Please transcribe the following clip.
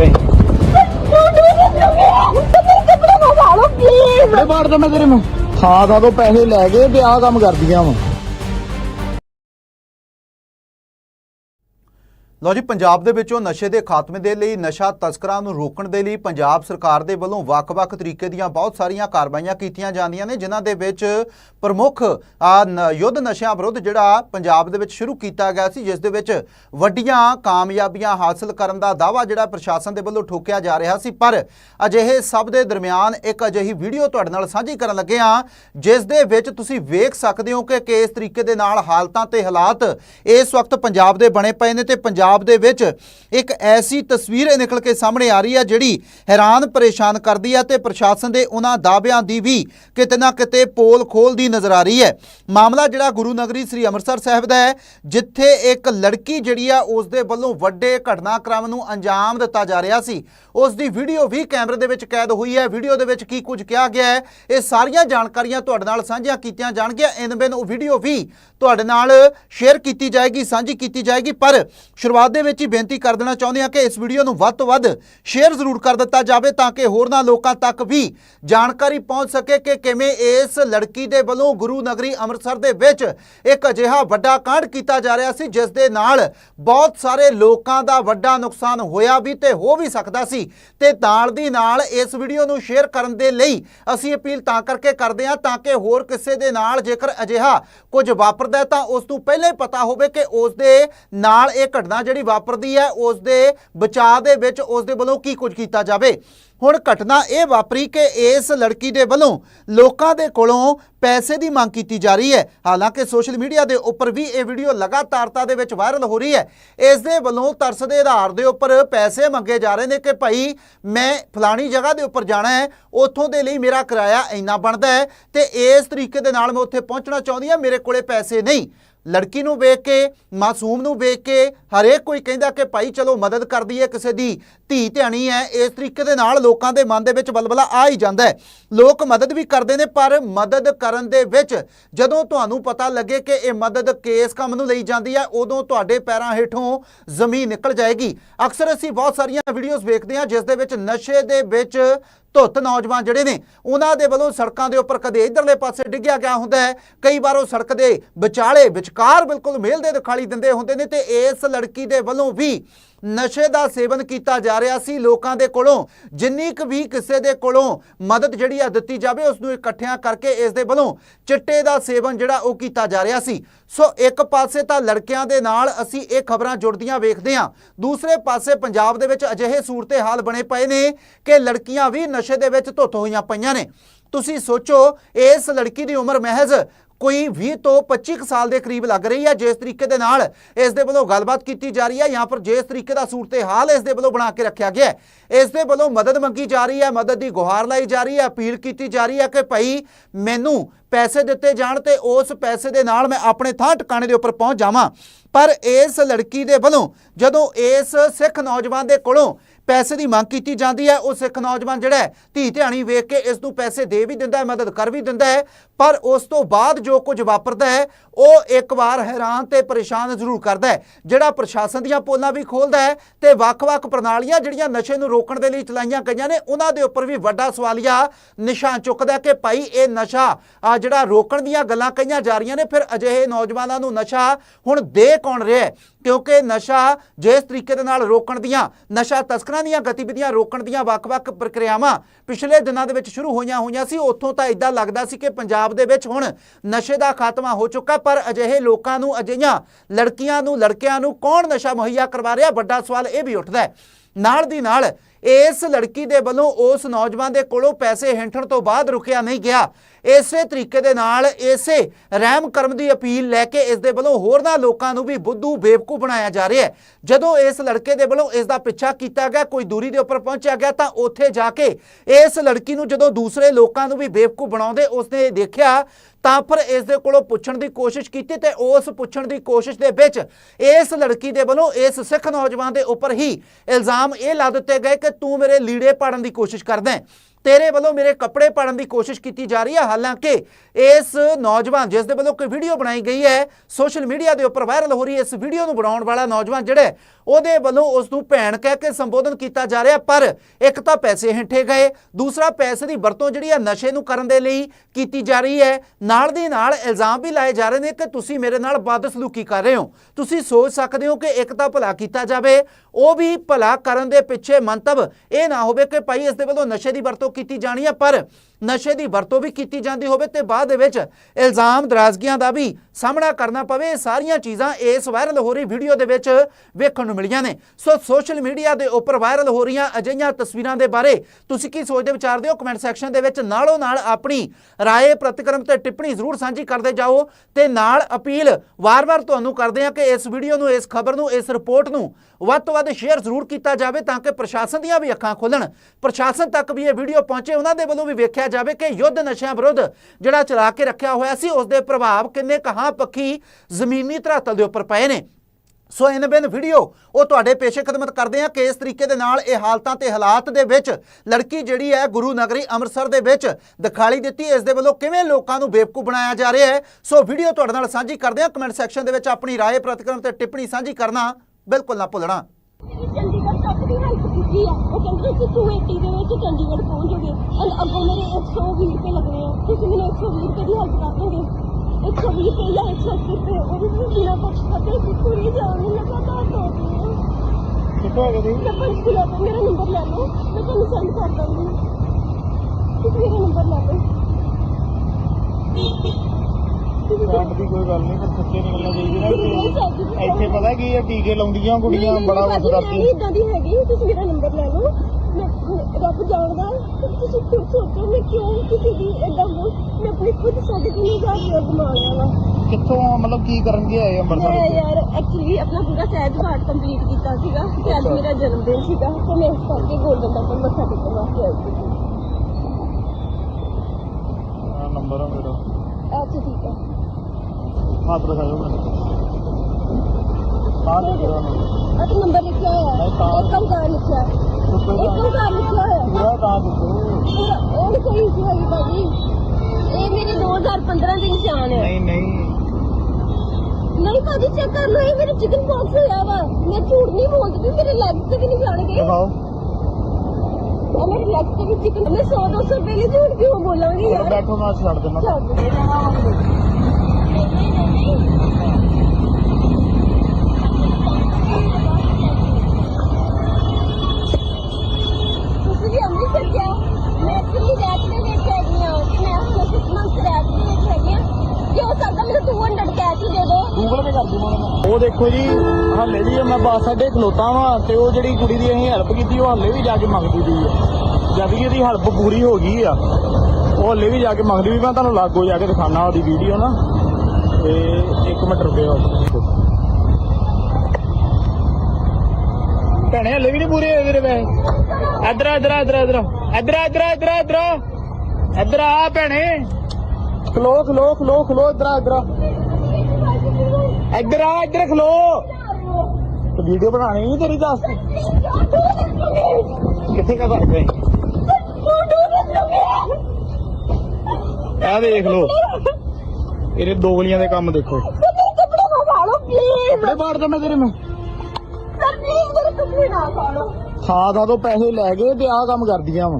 ਓਏ ਪਲੀਜ਼ ਇਹ ਬਾੜ ਮੈਂ ਤੇਰੇ ਨੂੰ ਹਾਂ ਦਾ ਤੋਂ ਪੈਸੇ ਲੈ ਗਏ ਤੇ ਆਹ ਕੰਮ ਕਰਦੀਆਂ ਵਾ ਲੋ ਜੀ, ਪੰਜਾਬ ਦੇ ਵਿੱਚੋਂ ਨਸ਼ੇ ਦੇ ਖਾਤਮੇ ਦੇ ਲਈ ਨਸ਼ਾ ਤਸਕਰਾਂ ਨੂੰ ਰੋਕਣ ਦੇ ਲਈ ਪੰਜਾਬ ਸਰਕਾਰ ਦੇ ਵੱਲੋਂ ਵੱਖ-ਵੱਖ ਤਰੀਕੇ ਦੀਆਂ ਬਹੁਤ ਸਾਰੀਆਂ ਕਾਰਵਾਈਆਂ ਕੀਤੀਆਂ ਜਾਂਦੀਆਂ ਨੇ, ਜਿਨ੍ਹਾਂ ਦੇ ਵਿੱਚ ਪ੍ਰਮੁੱਖ ਨ- ਯੁੱਧ ਨਸ਼ਿਆਂ ਵਿਰੁੱਧ ਜਿਹੜਾ ਪੰਜਾਬ ਦੇ ਵਿੱਚ ਸ਼ੁਰੂ ਕੀਤਾ ਗਿਆ ਸੀ, ਜਿਸ ਦੇ ਵਿੱਚ ਵੱਡੀਆਂ ਕਾਮਯਾਬੀਆਂ ਹਾਸਲ ਕਰਨ ਦਾ ਦਾਅਵਾ ਜਿਹੜਾ ਪ੍ਰਸ਼ਾਸਨ ਦੇ ਵੱਲੋਂ ਠੋਕਿਆ ਜਾ ਰਿਹਾ ਸੀ। ਪਰ ਅਜਿਹੇ ਸਭ ਦੇ ਦਰਮਿਆਨ ਇੱਕ ਅਜਿਹੀ ਵੀਡੀਓ ਤੁਹਾਡੇ ਨਾਲ ਸਾਂਝੀ ਕਰਨ ਲੱਗੇ ਹਾਂ, ਜਿਸ ਦੇ ਵਿੱਚ ਤੁਸੀਂ ਵੇਖ ਸਕਦੇ ਹੋ ਕਿ ਕਿਸ ਤਰੀਕੇ ਦੇ ਨਾਲ ਹਾਲਤਾਂ ਤੇ ਹਾਲਾਤ ਇਸ ਵਕਤ ਪੰਜਾਬ ਦੇ ਬਣੇ ਪਏ ਨੇ ਤੇ ਪੰਜਾਬ ਦੇ ਵਿੱਚ ਇੱਕ ਐਸੀ ਤਸਵੀਰ ਨਿਕਲ ਕੇ ਸਾਹਮਣੇ ਆ ਰਹੀ ਹੈ ਜਿਹੜੀ ਹੈਰਾਨ ਪਰੇਸ਼ਾਨ ਕਰਦੀ ਹੈ ਤੇ ਪ੍ਰਸ਼ਾਸਨ ਦੇ ਉਹਨਾਂ ਦਾਅਵਿਆਂ ਦੀ ਵੀ ਕਿਤੇ ਨਾ ਕਿਤੇ ਪੋਲ ਖੋਲਦੀ ਨਜ਼ਰ ਆ ਰਹੀ ਹੈ। ਮਾਮਲਾ ਜਿਹੜਾ ਗੁਰੂ ਨਗਰੀ ਸ੍ਰੀ ਅੰਮ੍ਰਿਤਸਰ ਸਾਹਿਬ ਦਾ ਹੈ, ਜਿੱਥੇ ਇੱਕ ਲੜਕੀ ਜਿਹੜੀ ਆ ਉਸ ਦੇ ਵੱਲੋਂ ਵੱਡੇ ਘਟਨਾਕ੍ਰਮ ਨੂੰ ਅੰਜਾਮ ਦਿੱਤਾ ਜਾ ਰਿਹਾ ਸੀ। ਉਸ ਦੀ ਵੀਡੀਓ ਵੀ ਕੈਮਰੇ ਦੇ ਵਿੱਚ ਕੈਦ ਹੋਈ ਹੈ। ਵੀਡੀਓ ਦੇ ਵਿੱਚ ਕੀ ਕੁਝ ਕਿਹਾ ਗਿਆ ਹੈ, ਇਹ ਸਾਰੀਆਂ ਜਾਣਕਾਰੀਆਂ ਤੁਹਾਡੇ ਨਾਲ ਸਾਂਝੀਆਂ ਕੀਤੀਆਂ ਜਾਣਗੀਆਂ। ਇਨ ਬਿਨ ਉਹ ਵੀਡੀਓ ਵੀ ਤੁਹਾਡੇ ਨਾਲ ਸ਼ੇਅਰ ਕੀਤੀ ਜਾਏਗੀ, ਸਾਂਝੀ ਕੀਤੀ ਜਾਏਗੀ, ਪਰ ਸ਼ੁਰੂਆਤ ਦੇ ਵਿੱਚ ਹੀ ਬੇਨਤੀ ਕਰ ਦੇਣਾ ਚਾਹੁੰਦੇ ਹਾਂ ਕਿ ਇਸ ਵੀਡੀਓ ਨੂੰ ਵੱਧ ਤੋਂ ਵੱਧ ਸ਼ੇਅਰ ਜ਼ਰੂਰ ਕਰ ਦਿੱਤਾ ਜਾਵੇ ਤਾਂ ਕਿ ਹੋਰਨਾਂ ਲੋਕਾਂ ਤੱਕ ਵੀ ਜਾਣਕਾਰੀ ਪਹੁੰਚ ਸਕੇ ਕਿ ਕਿਵੇਂ ਇਸ ਲੜਕੀ ਦੇ ਵੱਲੋਂ ਗੁਰੂ ਨਗਰੀ ਅੰਮ੍ਰਿਤਸਰ ਦੇ ਵਿੱਚ ਇੱਕ ਅਜਿਹਾ ਵੱਡਾ ਕਾਂਡ ਕੀਤਾ ਜਾ ਰਿਹਾ ਸੀ, ਜਿਸ ਦੇ ਨਾਲ ਬਹੁਤ ਸਾਰੇ ਲੋਕਾਂ ਦਾ ਵੱਡਾ ਨੁਕਸਾਨ ਹੋਇਆ ਵੀ ਤੇ ਹੋ ਵੀ ਸਕਦਾ ਸੀ। ਤੇ ਨਾਲ ਦੀ ਨਾਲ ਇਸ ਵੀਡੀਓ ਨੂੰ ਸ਼ੇਅਰ ਕਰਨ ਦੇ ਲਈ ਅਸੀਂ ਅਪੀਲ ਤਾਂ ਕਰਕੇ ਕਰਦੇ ਹਾਂ ਤਾਂ ਕਿ ਹੋਰ ਕਿਸੇ ਦੇ ਨਾਲ ਜੇਕਰ ਅਜਿਹਾ ਕੁਝ ਵਾਪਰ ਵਾਪਰਦਾ ਤਾਂ ਉਸ ਨੂੰ ਪਹਿਲਾਂ ਹੀ ਪਤਾ ਹੋਵੇ ਕਿ ਉਸ ਦੇ ਨਾਲ ਇਹ ਘਟਨਾ ਜਿਹੜੀ ਵਾਪਰਦੀ ਹੈ, ਉਸ ਦੇ ਬਚਾਅ ਦੇ ਵਿੱਚ ਉਸ ਦੇ ਵੱਲੋਂ ਕੀ ਕੁਝ ਕੀਤਾ ਜਾਵੇ। ਹੁਣ ਘਟਨਾ ਇਹ ਵਾਪਰੀ ਕਿ ਇਸ ਲੜਕੀ ਦੇ ਵੱਲੋਂ ਲੋਕਾਂ ਦੇ ਕੋਲੋਂ ਪੈਸੇ ਦੀ ਮੰਗ ਕੀਤੀ ਜਾ ਰਹੀ ਹੈ। ਹਾਲਾਂਕਿ ਸੋਸ਼ਲ ਮੀਡੀਆ ਦੇ ਉੱਪਰ ਵੀ ਇਹ ਵੀਡੀਓ ਲਗਾਤਾਰਤਾ ਦੇ ਵਿੱਚ ਵਾਇਰਲ ਹੋ ਰਹੀ ਹੈ। ਇਸ ਦੇ ਵੱਲੋਂ ਤਰਸ ਦੇ ਆਧਾਰ ਦੇ ਉੱਪਰ ਪੈਸੇ ਮੰਗੇ ਜਾ ਰਹੇ ਨੇ ਕਿ ਭਾਈ ਮੈਂ ਫਲਾਣੀ ਜਗ੍ਹਾ ਦੇ ਉੱਪਰ ਜਾਣਾ ਹੈ, ਉੱਥੋਂ ਦੇ ਲਈ ਮੇਰਾ ਕਿਰਾਇਆ ਇੰਨਾ ਬਣਦਾ ਹੈ ਤੇ ਇਸ ਤਰੀਕੇ ਦੇ ਨਾਲ ਮੈਂ ਉੱਥੇ ਪਹੁੰਚਣਾ ਚਾਹੁੰਦੀ ਹਾਂ, ਮੇਰੇ ਕੋਲੇ ਪੈਸੇ ਨਹੀਂ। ਲੜਕੀ ਨੂੰ ਵੇਖ ਕੇ, ਮਾਸੂਮ ਨੂੰ ਵੇਖ ਕੇ ਹਰੇਕ ਕੋਈ ਕਹਿੰਦਾ ਕਿ ਭਾਈ ਚਲੋ ਮਦਦ ਕਰਦੀ ਹੈ, ਕਿਸੇ ਦੀ ਧੀ ਧਿਆਣੀ ਹੈ, ਇਸ ਤਰੀਕੇ ਦੇ ਨਾਲ ਲੋਕਾਂ ਦੇ ਮਨ ਦੇ ਵਿੱਚ ਬਲਬਲਾ ਆ ਹੀ ਜਾਂਦਾ ਹੈ। ਲੋਕ ਮਦਦ ਵੀ ਕਰਦੇ ਨੇ, ਪਰ ਮਦਦ ਕਰਨ ਦੇ ਵਿੱਚ ਜਦੋਂ ਤੁਹਾਨੂੰ ਪਤਾ ਲੱਗੇ ਕਿ ਇਹ ਮਦਦ ਕੇਸ ਕੰਮ ਨੂੰ ਲਈ ਜਾਂਦੀ ਹੈ, ਉਦੋਂ ਤੁਹਾਡੇ ਪੈਰਾਂ ਹੇਠੋਂ ਜ਼ਮੀਨ ਨਿਕਲ ਜਾਏਗੀ। ਅਕਸਰ ਅਸੀਂ ਬਹੁਤ ਸਾਰੀਆਂ ਵੀਡੀਓਜ਼ ਵੇਖਦੇ ਹਾਂ, ਜਿਸ ਦੇ ਵਿੱਚ ਨਸ਼ੇ ਦੇ ਵਿੱਚ ਧੁੱਤ ਨੌਜਵਾਨ ਜਿਹੜੇ ਨੇ, ਉਹਨਾਂ ਦੇ ਵੱਲੋਂ ਸੜਕਾਂ ਦੇ ਉੱਪਰ ਕਦੇ ਇਧਰਲੇ ਪਾਸੇ ਡਿੱਗਿਆ ਗਿਆ ਹੁੰਦਾ ਹੈ। ਕਈ ਵਾਰ ਉਹ ਸੜਕ ਦੇ ਵਿਚਾਲੇ ਵਿਚਕਾਰ ਬਿਲਕੁਲ ਮੇਲ ਦੇ ਦਿਖਾਲੀ ਦਿੰਦੇ ਹੁੰਦੇ ਨੇ ਤੇ ਇਸ ਲੜਕੀ ਦੇ ਵੱਲੋਂ ਵੀ ਨਸ਼ੇ ਦਾ ਸੇਵਨ ਕੀਤਾ ਜਾ ਰਿਹਾ ਸੀ ਲੋਕਾਂ ਦੇ ਕੋਲੋਂ। ਜਿੰਨੀ ਕੁ ਵੀ ਕਿਸੇ ਦੇ ਕੋਲੋਂ ਮਦਦ ਜਿਹੜੀ ਆ ਦਿੱਤੀ ਜਾਵੇ, ਉਸ ਨੂੰ ਇਕੱਠਿਆਂ ਕਰਕੇ ਇਸ ਦੇ ਵੱਲੋਂ ਚਿੱਟੇ ਦਾ ਸੇਵਨ ਜਿਹੜਾ ਉਹ ਕੀਤਾ ਜਾ ਰਿਹਾ ਸੀ। ਸੋ ਇੱਕ ਪਾਸੇ ਤਾਂ ਲੜਕਿਆਂ ਦੇ ਨਾਲ ਅਸੀਂ ਇਹ ਖਬਰਾਂ ਜੁੜਦੀਆਂ ਵੇਖਦੇ ਹਾਂ। ਦੂਸਰੇ ਪਾਸੇ ਪੰਜਾਬ ਦੇ ਵਿੱਚ ਅਜਿਹੇ ਸੂਰਤੇ ਹਾਲ ਬਣੇ ਪਏ ਨੇ ਕਿ ਲੜਕੀਆਂ ਵੀ ਨਸ਼ੇ ਦੇ ਵਿੱਚ ਧੁੱਤ ਹੋਈਆਂ ਪਈਆਂ ਨੇ। ਤੁਸੀਂ ਸੋਚੋ, ਇਸ ਲੜਕੀ ਦੀ ਉਮਰ ਮਹਿਜ਼ ਕੋਈ 20 ਤੋਂ 25 ਕੁ ਸਾਲ ਦੇ ਕਰੀਬ ਲੱਗ ਰਹੀ ਹੈ। ਜਿਸ ਤਰੀਕੇ ਦੇ ਨਾਲ ਇਸ ਦੇ ਵੱਲੋਂ ਗੱਲਬਾਤ ਕੀਤੀ ਜਾ ਰਹੀ ਹੈ। ਜਾਂ ਫਿਰ ਜਿਸ ਤਰੀਕੇ ਦਾ ਸੂਰਤੇ ਹਾਲ ਇਸ ਦੇ ਵੱਲੋਂ ਬਣਾ ਕੇ ਰੱਖਿਆ ਗਿਆ ਹੈ। ਇਸ ਦੇ ਵੱਲੋਂ ਮਦਦ ਮੰਗੀ ਜਾ ਰਹੀ ਹੈ। ਮਦਦ ਦੀ ਗੁਹਾਰ ਲਾਈ ਜਾ ਰਹੀ ਹੈ। ਅਪੀਲ ਕੀਤੀ ਜਾ ਰਹੀ ਹੈ ਕਿ ਭਾਈ ਮੈਨੂੰ ਪੈਸੇ ਦਿੱਤੇ ਜਾਣ ਤੇ ਉਸ ਪੈਸੇ ਦੇ ਨਾਲ ਮੈਂ ਆਪਣੇ ਥਾਂ ਟਿਕਾਣੇ ਦੇ ਉੱਪਰ ਪਹੁੰਚ ਜਾਵਾਂ। ਪਰ ਇਸ ਲੜਕੀ ਦੇ ਵੱਲੋਂ ਜਦੋਂ ਇਸ ਸਿੱਖ ਨੌਜਵਾਨ ਦੇ ਕੋਲੋਂ ਪੈਸੇ ਦੀ ਮੰਗ ਕੀਤੀ ਜਾਂਦੀ ਹੈ, ਉਹ ਸਿੱਖ ਨੌਜਵਾਨ ਜਿਹੜਾ ਧੀ ਧਿਆਣੀ ਵੇਖ ਕੇ ਇਸ ਨੂੰ ਪੈਸੇ ਦੇ ਵੀ ਦਿੰਦਾ ਹੈ, ਮਦਦ ਕਰ ਵੀ ਦਿੰਦਾ ਹੈ, ਪਰ ਉਸ ਤੋਂ ਬਾਅਦ ਜੋ ਕੁਝ ਵਾਪਰਦਾ ਹੈ, ਉਹ ਇੱਕ ਵਾਰ ਹੈਰਾਨ ਤੇ ਪਰੇਸ਼ਾਨ ਜ਼ਰੂਰ ਕਰਦਾ ਹੈ, ਜਿਹੜਾ ਪ੍ਰਸ਼ਾਸਨ ਦੀਆਂ ਪੋਲਾਂ ਵੀ ਖੋਲਦਾ ਹੈ ਤੇ ਵੱਖ-ਵੱਖ ਪ੍ਰਣਾਲੀਆਂ ਜਿਹੜੀਆਂ ਨਸ਼ੇ ਨੂੰ ਰੋਕਣ ਦੇ ਲਈ ਚਲਾਈਆਂ ਗਈਆਂ ਨੇ, ਉਹਨਾਂ ਦੇ ਉੱਪਰ ਵੀ ਵੱਡਾ ਸਵਾਲੀਆ ਨਿਸ਼ਾਨ ਚੁੱਕਦਾ ਕਿ ਭਾਈ ਇਹ ਨਸ਼ਾ ਆ ਜਿਹੜਾ ਰੋਕਣ ਦੀਆਂ ਗੱਲਾਂ ਕਹੀਆਂ ਜਾ ਰਹੀਆਂ ਨੇ, ਫਿਰ ਅਜਿਹੇ ਨੌਜਵਾਨਾਂ ਨੂੰ ਨਸ਼ਾ ਹੁਣ ਦੇ ਕੌਣ ਰਿਹਾ ਕਿਉਂਕਿ ਨਸ਼ਾ ਜਿਸ ਤਰੀਕੇ ਦੇ ਨਾਲ ਰੋਕਣ ਦੀਆਂ, ਨਸ਼ਾ ਤਸਕਰਾਂ ਦੀਆਂ ਗਤੀਵਿਧੀਆਂ ਰੋਕਣ ਦੀਆਂ ਵੱਖ-ਵੱਖ ਪ੍ਰਕਿਰਿਆਵਾਂ ਪਿਛਲੇ ਦਿਨਾਂ ਦੇ ਵਿੱਚ ਸ਼ੁਰੂ ਹੋਈਆਂ ਹੋਈਆਂ ਸੀ, ਉੱਥੋਂ ਤਾਂ ਇਦਾਂ ਲੱਗਦਾ ਸੀ ਕਿ ਪੰਜਾਬ ਦੇ ਵਿੱਚ ਹੁਣ ਨਸ਼ੇ ਦਾ ਖਾਤਮਾ ਹੋ ਚੁੱਕਾ, ਪਰ ਅਜਿਹੇ ਲੋਕਾਂ ਨੂੰ, ਅਜਿਹੀਆਂ ਲੜਕੀਆਂ ਨੂੰ, ਲੜਕਿਆਂ ਨੂੰ ਕੌਣ ਨਸ਼ਾ ਮੁਹੱਈਆ ਕਰਵਾ ਰਿਹਾ? ਵੱਡਾ ਸਵਾਲ ਇਹ ਵੀ ਉੱਠਦਾ ਹੈ। ਨਾਲ ਦੀ ਨਾਲ ਇਸ ਲੜਕੀ ਦੇ ਵੱਲੋਂ ਉਸ ਨੌਜਵਾਨ ਦੇ ਕੋਲੋਂ ਪੈਸੇ ਹਿੰਠਣ ਤੋਂ ਬਾਅਦ ਰੁਕਿਆ ਨਹੀਂ ਗਿਆ। ਇਸੇ ਤਰੀਕੇ ਦੇ ਨਾਲ ਇਸੇ ਰਹਿਮ ਕਰਮ ਦੀ ਅਪੀਲ ਲੈ ਕੇ ਇਸ ਦੇ ਵੱਲੋਂ ਹੋਰਨਾਂ ਲੋਕਾਂ ਨੂੰ ਵੀ ਬੁੱਧੂ ਬੇਵਕੂ ਬਣਾਇਆ ਜਾ ਰਿਹਾ ਹੈ। ਜਦੋਂ ਇਸ ਲੜਕੇ ਦੇ ਵੱਲੋਂ ਇਸ ਦਾ ਪਿੱਛਾ ਕੀਤਾ ਗਿਆ, ਕੋਈ ਦੂਰੀ ਦੇ ਉੱਪਰ ਪਹੁੰਚਿਆ ਗਿਆ, ਤਾਂ ਉੱਥੇ ਜਾ ਕੇ ਇਸ ਲੜਕੀ ਨੂੰ ਜਦੋਂ ਦੂਸਰੇ ਲੋਕਾਂ ਨੂੰ ਵੀ ਬੇਵਕੂ ਬਣਾਉਂਦੇ ਉਸਨੇ ਇਹ ਦੇਖਿਆ, ਤਾਂ ਫਿਰ ਇਸ ਦੇ ਕੋਲੋਂ ਪੁੱਛਣ ਦੀ ਕੋਸ਼ਿਸ਼ ਕੀਤੀ ਤੇ ਉਸ ਪੁੱਛਣ ਦੀ ਕੋਸ਼ਿਸ਼ ਦੇ ਵਿੱਚ ਇਸ ਲੜਕੀ ਦੇ ਵੱਲੋਂ ਇਸ ਸਿੱਖ ਨੌਜਵਾਨ ਦੇ ਉੱਪਰ ਹੀ ਇਲਜ਼ਾਮ ਇਹ ਲਾ ਦਿੱਤੇ ਗਏ ਕਿ ਤੂੰ ਮੇਰੇ ਲੀੜੇ ਪਾੜਨ ਦੀ ਕੋਸ਼ਿਸ਼ ਕਰਦਾ ਹੈ। ਤੇਰੇ ਵੱਲੋਂ ਮੇਰੇ ਕੱਪੜੇ ਪਾੜਨ ਦੀ ਕੋਸ਼ਿਸ਼ ਕੀਤੀ ਜਾ ਰਹੀ ਹੈ। ਹਾਲਾਂਕਿ ਇਸ ਨੌਜਵਾਨ, ਜਿਸ ਦੇ ਵੱਲੋਂ ਕੋਈ ਵੀਡੀਓ ਬਣਾਈ ਗਈ ਹੈ, ਸੋਸ਼ਲ ਮੀਡੀਆ ਦੇ ਉੱਪਰ ਵਾਇਰਲ ਹੋ ਰਹੀ ਹੈ, ਇਸ ਵੀਡੀਓ ਨੂੰ ਬਣਾਉਣ ਵਾਲਾ ਨੌਜਵਾਨ ਜਿਹੜਾ ਉਹਦੇ ਵੱਲੋਂ ਉਸ ਨੂੰ ਭੈਣ ਕਹਿ ਕੇ ਸੰਬੋਧਨ ਕੀਤਾ ਜਾ ਰਿਹਾ, ਪਰ ਇੱਕ ਤਾਂ ਪੈਸੇ ਹਿੰਠੇ ਗਏ, ਦੂਸਰਾ ਪੈਸੇ ਦੀ ਵਰਤੋਂ ਜਿਹੜੀ ਹੈ ਨਸ਼ੇ ਨੂੰ ਕਰਨ ਦੇ ਲਈ ਕੀਤੀ ਜਾ ਰਹੀ ਹੈ। ਨਾਲ ਦੀ ਨਾਲ ਇਲਜ਼ਾਮ ਵੀ ਲਾਏ ਜਾ ਰਹੇ ਨੇ ਕਿ ਤੁਸੀਂ ਮੇਰੇ ਨਾਲ ਬਦਸਲੂਕੀ ਕਰ ਰਹੇ ਹੋ। ਤੁਸੀਂ ਸੋਚ ਸਕਦੇ ਹੋ ਕਿ ਇੱਕ ਤਾਂ ਭਲਾ ਕੀਤਾ ਜਾਵੇ, ਉਹ ਵੀ ਭਲਾ ਕਰਨ ਦੇ ਪਿੱਛੇ ਮੰਤਵ ਇਹ ਨਾ ਹੋਵੇ ਕਿ ਭਾਈ ਇਸ ਦੇ ਵੱਲੋਂ ਨਸ਼ੇ ਦੀ ਵਰਤੋਂ ਕੀਤੀ ਜਾਣੀ ਹੈ ਪਰ ਨਸ਼ੇ ਦੀ ਵਰਤੋਂ ਵੀ ਕੀਤੀ ਜਾਂਦੀ ਹੋਵੇ ਤੇ ਬਾਅਦ ਦੇ ਵਿੱਚ ਇਲਜ਼ਾਮ ਦਰਾਜ਼ਗੀਆਂ ਦਾ ਵੀ ਸਾਹਮਣਾ ਕਰਨਾ ਪਵੇ। ਇਹ ਸਾਰੀਆਂ ਚੀਜ਼ਾਂ ਇਸ ਵਾਇਰਲ ਹੋ ਰਹੀ ਵੀਡੀਓ ਦੇ ਵਿੱਚ ਵੇਖਣ ਨੂੰ ਮਿਲੀਆਂ ਨੇ। ਸੋ ਸੋਸ਼ਲ ਮੀਡੀਆ ਦੇ ਉੱਪਰ ਵਾਇਰਲ ਹੋ ਰਹੀਆਂ ਅਜਿਹੀਆਂ ਤਸਵੀਰਾਂ ਦੇ ਬਾਰੇ ਤੁਸੀਂ ਕੀ ਸੋਚਦੇ ਵਿਚਾਰਦੇ ਹੋ? ਕਮੈਂਟ ਸੈਕਸ਼ਨ ਦੇ ਵਿੱਚ ਨਾਲੋਂ ਨਾਲ ਆਪਣੀ ਰਾਏ, ਪ੍ਰਤੀਕਰਮ ਤੇ ਟਿੱਪਣੀ ਜ਼ਰੂਰ ਸਾਂਝੀ ਕਰਦੇ ਜਾਓ ਤੇ ਨਾਲ ਅਪੀਲ ਵਾਰ-ਵਾਰ ਤੁਹਾਨੂੰ ਕਰਦੇ ਹਾਂ ਕਿ ਇਸ ਵੀਡੀਓ ਨੂੰ, ਇਸ ਖਬਰ ਨੂੰ, ਇਸ ਰਿਪੋਰਟ ਨੂੰ ਵੱਧ ਤੋਂ ਵੱਧ ਸ਼ੇਅਰ ਜ਼ਰੂਰ ਕੀਤਾ ਜਾਵੇ ਤਾਂ ਕਿ ਪ੍ਰਸ਼ਾਸਨ ਦੀਆਂ ਵੀ ਅੱਖਾਂ ਖੁੱਲਣ। ਪ੍ਰਸ਼ਾਸਨ ਤੱਕ ਵੀ ਇਹ ਵੀਡੀਓ ਪਹੁੰਚੇ, ਉਹਨਾਂ ਦੇ ਵੱਲੋਂ ਵੀ ਵੇਖਿਆ ਜਾਵੇ ਕਿ ਯੁੱਧ ਨਸ਼ਿਆਂ ਵਿਰੁੱਧ ਜਿਹੜਾ ਚਲਾ ਕੇ ਰੱਖਿਆ ਹੋਇਆ ਸੀ ਉਸ ਦੇ ਪ੍ਰਭਾਵ ਕਿੰਨੇ ਕਹਾਂ ਪੱਖੀ ਜ਼ਮੀਨੀ ਧਰਾਤਲ ਦੇ ਉੱਪਰ ਪਏ ਨੇ। ਸੋ ਇਨ ਬਿਨ ਵੀਡੀਓ ਉਹ ਤੁਹਾਡੇ ਪੇਸ਼ੇ ਖidmat ਕਰਦੇ ਆ ਕਿ ਇਸ ਤਰੀਕੇ ਦੇ ਨਾਲ ਇਹ ਹਾਲਤਾਂ ਤੇ ਹਾਲਾਤ ਦੇ ਵਿੱਚ ਲੜਕੀ ਜਿਹੜੀ ਹੈ ਗੁਰੂ ਨਗਰੀ ਅੰਮ੍ਰਿਤਸਰ ਦੇ ਵਿੱਚ ਦਿਖਾਲੀ ਦਿੱਤੀ। ਇਸ ਦੇ ਵੱਲੋਂ ਕਿਵੇਂ ਲੋਕਾਂ ਨੂੰ ਬੇਵਕੂਫ ਬਣਾਇਆ ਜਾ ਰਿਹਾ ਹੈ? ਸੋ ਵੀਡੀਓ ਤੁਹਾਡੇ ਨਾਲ ਸਾਂਝੀ ਕਰਦੇ ਆ ਕਮੈਂਟ ਸੈਕਸ਼ਨ ਦੇ ਵਿੱਚ ਆਪਣੀ ਰਾਏ, ਪ੍ਰਤੀਕਰਮ ਤੇ ਟਿੱਪਣੀ ਸਾਂਝੀ ਕਰਨਾ ਬਿਲਕੁਲ ਨਾ ਭੁੱਲਣਾ। ਕੀਤੀ ਆ। ਉਹ ਕਹਿੰਦੇ ਸੀ 280 ਦੇ ਵਿੱਚ ਚੰਡੀਗੜ੍ਹ ਪਹੁੰਚੋਗੇ ਔਰ ਅੱਗੋਂ ਮੇਰੇ 120 ਰੁਪਏ ਲੱਗਣੇ ਆ। ਤੁਸੀਂ ਮੈਨੂੰ 120 ਰੁਪਏ ਦੀ ਹੈਲਪ ਕਰ ਦੋਗੇ। 120 ਰੁਪਏ ਜਾਂ 180 ਰੁਪਏ ਉਹ ਵੀ ਬਿਨਾਂ ਕੁਛ ਖਾਤੇ ਕੁੜੀ ਜਾਣ ਨੂੰ ਲਗਾਤਾਰ ਤੋੜਦੀ ਕਿੱਥੋਂ ਆ ਗਏ ਮੈਂ ਪੰਜ ਕਿਲੋ ਤੇ ਮੇਰਾ ਨੰਬਰ ਲੈ ਲਓ। ਮੈਂ ਤੁਹਾਨੂੰ ਸੈਂਡ ਕਰ ਦਾਂਗੀ। ਤੁਸੀਂ ਮੇਰਾ ਨੰਬਰ ਲੈ ਲਓ। ਕੰਮ ਦੀ ਕੋਈ ਗੱਲ ਨਹੀਂ ਪਰ ਸੱਚੇ ਨਿਕਲਣਾ ਚਾਹੀਦਾ ਨਾ ਇੱਥੇ ਪਤਾ ਕੀ ਹੈ ਟੀਕੇ ਲਾਉਂਦੀਆਂ ਕੁੜੀਆਂ ਬੜਾ ਕੁਛ ਕਰਦੀਆਂ। ਇਦਾਂ ਦੀ ਹੈਗੀ ਤੁਸੀਂ ਮੇਰਾ ਨੰਬਰ ਲੈ ਲਓ। ਮੈਂ ਰੱਬ ਜਾਣਦਾ ਕਿ ਤੁਸੀਂ ਕਿਉਂ ਸੋਚੋ ਮੈਂ ਕਿਉਂ ਕਿਸੇ ਦੀ ਇਦਾਂ ਬੋਲ ਮੈਂ ਆਪਣੀ ਖੁਦ ਸਾਡੇ ਕੋਲ ਨਹੀਂ ਜਾ ਕੇ ਕਮਾ ਲਿਆ ਵਾ। ਕਿੱਥੋਂ ਮਤਲਬ ਕੀ ਕਰਨ ਇਹ ਮੈਂ ਅੰਮ੍ਰਿਤਸਰ ਯਾਰ ਐਕਚੁਅਲੀ ਆਪਣਾ ਪੂਰਾ ਸਹਿਜ ਪਾਠ ਕੰਪਲੀਟ ਕੀਤਾ ਸੀਗਾ ਤੇ ਅੱਜ ਮੇਰਾ ਜਨਮ ਦਿਨ ਸੀਗਾ ਤੇ ਮੈਂ ਇਸ ਕਰਕੇ ਗੋਲਡਨ ਟੈਂਪਲ ਮੱਥਾ ਟੇਕਣ ਵਾਸਤੇ ਆਈ ਸੀ ਨੰਬਰ ਆ ਮੇਰਾ। ਅੱਛਾ ਠੀਕ ਹੈ मात्र खाया नंबर लिखा है। लिखा है। लिखा है। पूरा है ये मेरे 2015 के निशान है। नहीं नहीं। नहीं भाजी चेक कर लो ये मेरे चिकन पॉक्स होया वा मैं झूठ नहीं बोलती मेरे लेग तक दिखाओ। रुपए की झूठ क्यों बोलूँगी यार? बैठो मैं देना ਉਹ ਦੇਖੋ ਜੀ, ਹਾਲੇ ਵੀ ਮੈਂ ਬੱਸ ਅੱਡੇ ਖਲੋਤਾ ਵਾਂ ਤੇ ਉਹ ਜਿਹੜੀ ਕੁੜੀ ਦੀ ਅਸੀਂ ਹੈਲਪ ਕੀਤੀ, ਉਹ ਹਾਲੇ ਵੀ ਜਾ ਕੇ ਮੰਗਦੀ ਪਈ ਆ। ਜਦ ਕਿ ਇਹਦੀ ਹੈਲਪ ਪੂਰੀ ਹੋ ਗਈ ਆ, ਉਹ ਹਾਲੇ ਵੀ ਜਾ ਕੇ ਮੰਗਦੀ ਵੀ ਮੈਂ ਤੁਹਾਨੂੰ ਲਾਗੋ ਜਾ ਕੇ ਦਿਖਾਣਾ ਉਹਦੀ ਵੀਡੀਓ ਨਾ। ਤੇ 1 ਮਿੰਟ ਰੁਕਿਓ ਭੈਣੇ, ਹਲੇ ਵੀ ਨਹੀਂ ਪੂਰੇ ਹੋਏ ਤੇਰੇ ਪੈਸੇ। ਇਧਰ ਇਧਰ ਇਧਰ ਇਧਰ ਇਧਰ ਇਧਰ ਇਧਰ ਇਧਰ ਇਧਰ ਆ ਭੈਣੇ। ਖਲੋ ਖਲੋ ਖਲੋ ਖਲੋ, ਇਧਰ ਇਧਰ ਇੱਧਰ ਆ, ਇੱਧਰ ਖਲੋ। ਵੀਡੀਓ ਬਣਾਣੀ ਨਹੀਂ ਤੇਰੀ ਦੱਸ। ਕਿੱਥੇ ਕਾ ਕਰ ਗਏ? ਆ ਦੇਖ ਲੋ ਇਹਦੇ ਦੋ ਗਲੀਆਂ ਦੇ ਕੰਮ ਦੇਖੋ। मेरे कपड़े को फाड़ो प्लीज ਕੱਪੜੇ ਬਾੜ ਦਮੇ ਤੇਰੇ ਮੈਂ सर प्लीज मेरे कपड़े ना फाड़ो ਖਾਦਾ ਤੋਂ ਪੈਸੇ ਲੈ ਗਏ ਤੇ ਆਹ ਕੰਮ ਕਰਦੀਆਂ ਵਾ।